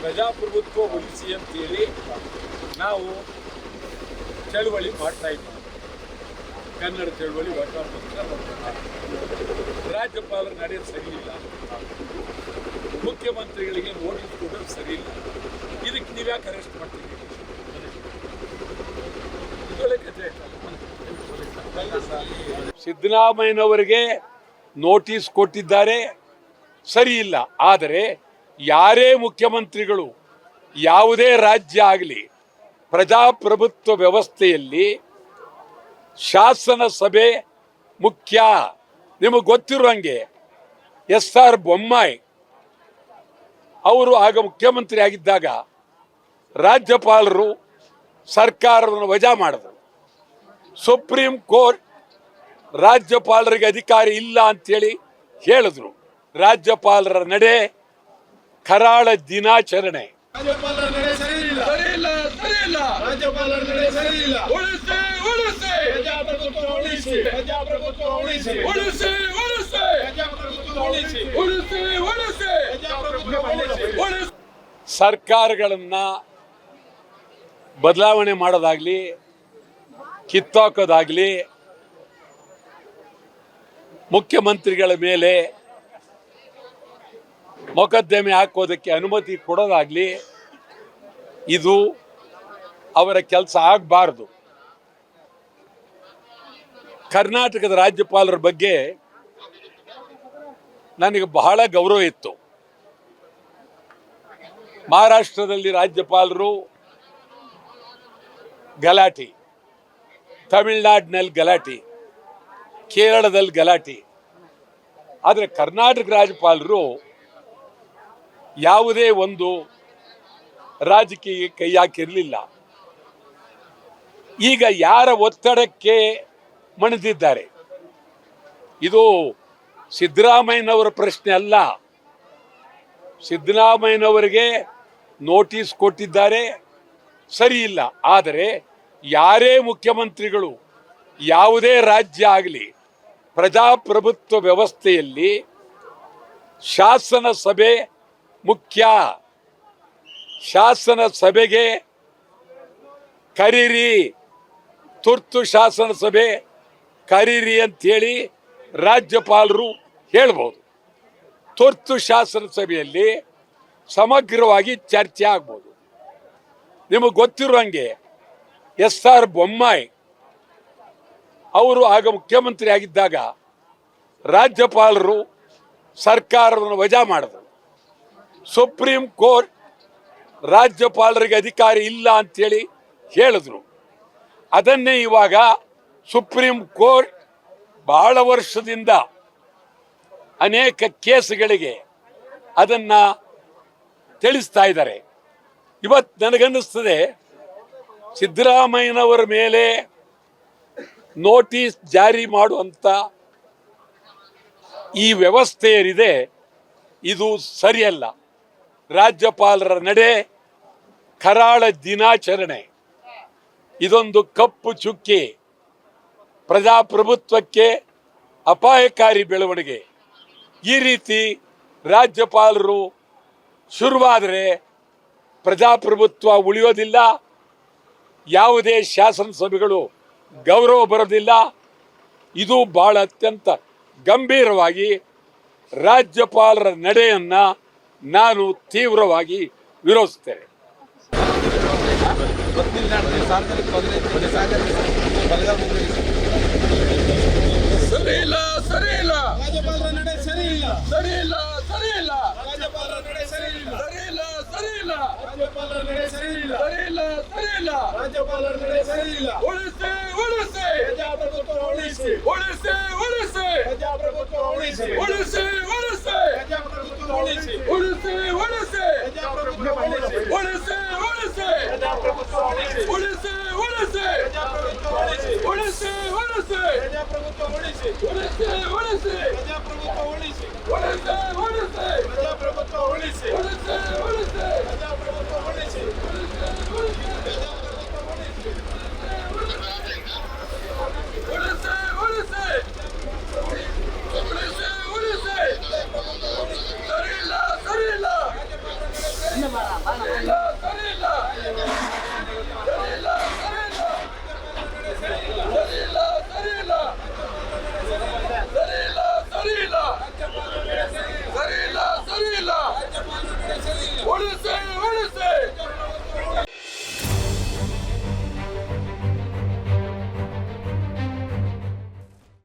ಪ್ರಜಾಪ್ರಭುತ್ವ ಉಳಿಸಿ ಅಂತೇಳಿ ನಾವು ಚಳುವಳಿ ಮಾಡ್ತಾ ಇದ್ದೀವಿ ಕನ್ನಡ ಚಳುವಳಿ ರಾಜ್ಯಪಾಲರು ನಡೆಯೋದು ಸರಿ ಇಲ್ಲ. ಮುಖ್ಯಮಂತ್ರಿಗಳಿಗೆ ನೋಟಿಸ್ ಕೊಡೋದು ಸರಿ ಇಲ್ಲ. ಇದಕ್ಕೆ ನೀವ್ಯಾಕೆ ಅರೆಸ್ಟ್ ಮಾಡ್ತೀವಿ ಸಿದ್ದರಾಮಯ್ಯನವರಿಗೆ ನೋಟಿಸ್ ಕೊಟ್ಟಿದ್ದಾರೆ. ಸರಿ ಇಲ್ಲ. ಆದರೆ ಯಾರೇ ಮುಖ್ಯಮಂತ್ರಿಗಳು ಯಾವುದೇ ರಾಜ್ಯ ಆಗಲಿ, ಪ್ರಜಾಪ್ರಭುತ್ವ ವ್ಯವಸ್ಥೆಯಲ್ಲಿ ಶಾಸನ ಸಭೆ ಮುಖ್ಯ. ನಿಮಗೆ ಗೊತ್ತಿರುವಂಗೆ ಎಸ್ ಆರ್ ಬೊಮ್ಮಾಯಿ ಅವರು ಆಗ ಮುಖ್ಯಮಂತ್ರಿ ಆಗಿದ್ದಾಗ ರಾಜ್ಯಪಾಲರು ಸರ್ಕಾರವನ್ನು ವಜಾ ಮಾಡಿದ್ರು. ಸುಪ್ರೀಂ ಕೋರ್ಟ್ ರಾಜ್ಯಪಾಲರಿಗೆ ಅಧಿಕಾರ ಇಲ್ಲ ಅಂತೇಳಿ ಹೇಳಿದ್ರು. ರಾಜ್ಯಪಾಲರ ನಡೆ ಕರಾಳ ದಿನಾಚರಣೆ. ಸರ್ಕಾರಗಳನ್ನ ಬದಲಾವಣೆ ಮಾಡೋದಾಗ್ಲಿ ಕಿತ್ತಾಕೋದಾಗ್ಲಿ ಮುಖ್ಯಮಂತ್ರಿಗಳ ಮೇಲೆ ಮೊಕದ್ದಮೆ ಹಾಕೋದಕ್ಕೆ ಅನುಮತಿ ಕೊಡೋದಾಗ್ಲಿ ಇದು ಅವರ ಕೆಲಸ ಆಗಬಾರ್ದು. ಕರ್ನಾಟಕದ ರಾಜ್ಯಪಾಲರ ಬಗ್ಗೆ ನನಗೆ ಬಹಳ ಗೌರವ ಇತ್ತು. ಮಹಾರಾಷ್ಟ್ರದಲ್ಲಿ ರಾಜ್ಯಪಾಲರು ಗಲಾಟೆ, ತಮಿಳ್ನಾಡಿನಲ್ಲಿ ಗಲಾಟೆ, ಕೇರಳದಲ್ಲಿ ಗಲಾಟೆ. ಆದರೆ ಕರ್ನಾಟಕ ರಾಜ್ಯಪಾಲರು ಯಾವುದೇ ಒಂದು ರಾಜಕೀಯ ಕೈ ಹಾಕಿರಲಿಲ್ಲ. ಈಗ ಯಾರ ಒತ್ತಡಕ್ಕೆ ಮಣಿದಿದ್ದಾರೆ? ಇದು ಸಿದ್ದರಾಮಯ್ಯನವರ ಪ್ರಶ್ನೆ ಅಲ್ಲ. ಸಿದ್ದರಾಮಯ್ಯನವರಿಗೆ ನೋಟಿಸ್ ಕೊಟ್ಟಿದ್ದಾರೆ. ಸರಿ ಇಲ್ಲ. ಆದರೆ ಯಾರೇ ಮುಖ್ಯಮಂತ್ರಿಗಳು ಯಾವುದೇ ರಾಜ್ಯ ಆಗಲಿ, ಪ್ರಜಾಪ್ರಭುತ್ವ ವ್ಯವಸ್ಥೆಯಲ್ಲಿ ಶಾಸನ ಸಭೆ ಮುಖ್ಯ ಶಾಸನ ಸಭೆಗೆ ಕರೀರಿ. ತುರ್ತು ಶಾಸನ ಸಭೆ ಕರೀರಿ ಅಂತೇಳಿ ರಾಜ್ಯಪಾಲರು ಹೇಳ್ಬೋದು. ತುರ್ತು ಶಾಸನ ಸಭೆಯಲ್ಲಿ ಸಮಗ್ರವಾಗಿ ಚರ್ಚೆ ಆಗ್ಬೋದು. ನಿಮಗೆ ಗೊತ್ತಿರುವಂಗೆ ಎಸ್ ಆರ್ ಬೊಮ್ಮಾಯಿ ಅವರು ಆಗ ಮುಖ್ಯಮಂತ್ರಿ ಆಗಿದ್ದಾಗ ರಾಜ್ಯಪಾಲರು ಸರ್ಕಾರವನ್ನು ವಜಾ ಮಾಡಿದ್ರು. ಸುಪ್ರೀಂ ಕೋರ್ಟ್ ರಾಜ್ಯಪಾಲರಿಗೆ ಅಧಿಕಾರ ಇಲ್ಲ ಅಂತೇಳಿ ಹೇಳಿದ್ರು. ಅದನ್ನೇ ಇವಾಗ ಸುಪ್ರೀಂ ಕೋರ್ಟ್ ಬಹಳ ವರ್ಷದಿಂದ ಅನೇಕ ಕೇಸ್ಗಳಿಗೆ ಅದನ್ನ ತಿಳಿಸ್ತಾ ಇದ್ದಾರೆ. ಇವತ್ತು ನನಗನ್ನಿಸ್ತದೆ, ಸಿದ್ದರಾಮಯ್ಯನವರ ಮೇಲೆ ನೋಟಿಸ್ ಜಾರಿ ಮಾಡುವಂಥ ಈ ವ್ಯವಸ್ಥೆ ಏನಿದೆ ಇದು ಸರಿಯಲ್ಲ. ರಾಜ್ಯಪಾಲರ ನಡೆ ಕರಾಳ ದಿನಾಚರಣೆ. ಇದೊಂದು ಕಪ್ಪು ಚುಕ್ಕಿ ಪ್ರಜಾಪ್ರಭುತ್ವಕ್ಕೆ ಅಪಾಯಕಾರಿ ಬೆಳವಣಿಗೆ. ಈ ರೀತಿ ರಾಜ್ಯಪಾಲರು ಶುರುವಾದರೆ ಪ್ರಜಾಪ್ರಭುತ್ವ ಉಳಿಯೋದಿಲ್ಲ, ಯಾವುದೇ ಶಾಸನಸಭೆಗಳು ಗೌರವ ಬರೋದಿಲ್ಲ. ಇದು ಬಹಳ ಅತ್ಯಂತ ಗಂಭೀರವಾಗಿ ರಾಜ್ಯಪಾಲರ ನಡೆಯನ್ನ ನಾನು ತೀವ್ರವಾಗಿ ವಿರೋಧಿಸ್ತೇನೆ ಸರಿ ಇಲ್ಲ ಸರಿ ಇಲ್ಲ ಸರಿ ಇಲ್ಲ ಸರಿ ಇಲ್ಲ ಸರಿ ಇಲ್ಲ ಸರಿ ಇಲ್ಲ ಸರಿ ಇಲ್ಲ ಸರಿ ಇಲ್ಲ ರಾಜ್ಯಪಾಲರ ನಡೆ ಸರಿ ಇಲ್ಲ ಸರಿ ಇಲ್ಲ ಸರಿ ಇಲ್ಲ ರಾಜ್ಯಪಾಲರ ನಡೆ ಸರಿ ಇಲ್ಲ ಉಳಿಸಿ. ಉಳಿಸಿ. ಉಳಿಸಿ ಉಳಿಸಿ. ಉಳಿಸಿ. ಉಳಿಸಿ ಉಳಿಸಿ. ಉಳಿಸಿ ಉಳಿಸಿ ಉಳಿಸಿ ಪ್ರಜಾಪ್ರಭುತ್ವ ಉಳಿಸಿ ಉಳಿಸಿ ಉಳಿಸಿ ಪ್ರಜಾಪ್ರಭುತ್ವ ಉಳಿಸಿ ಉಳಿಸಿ ಉಳಿಸಿ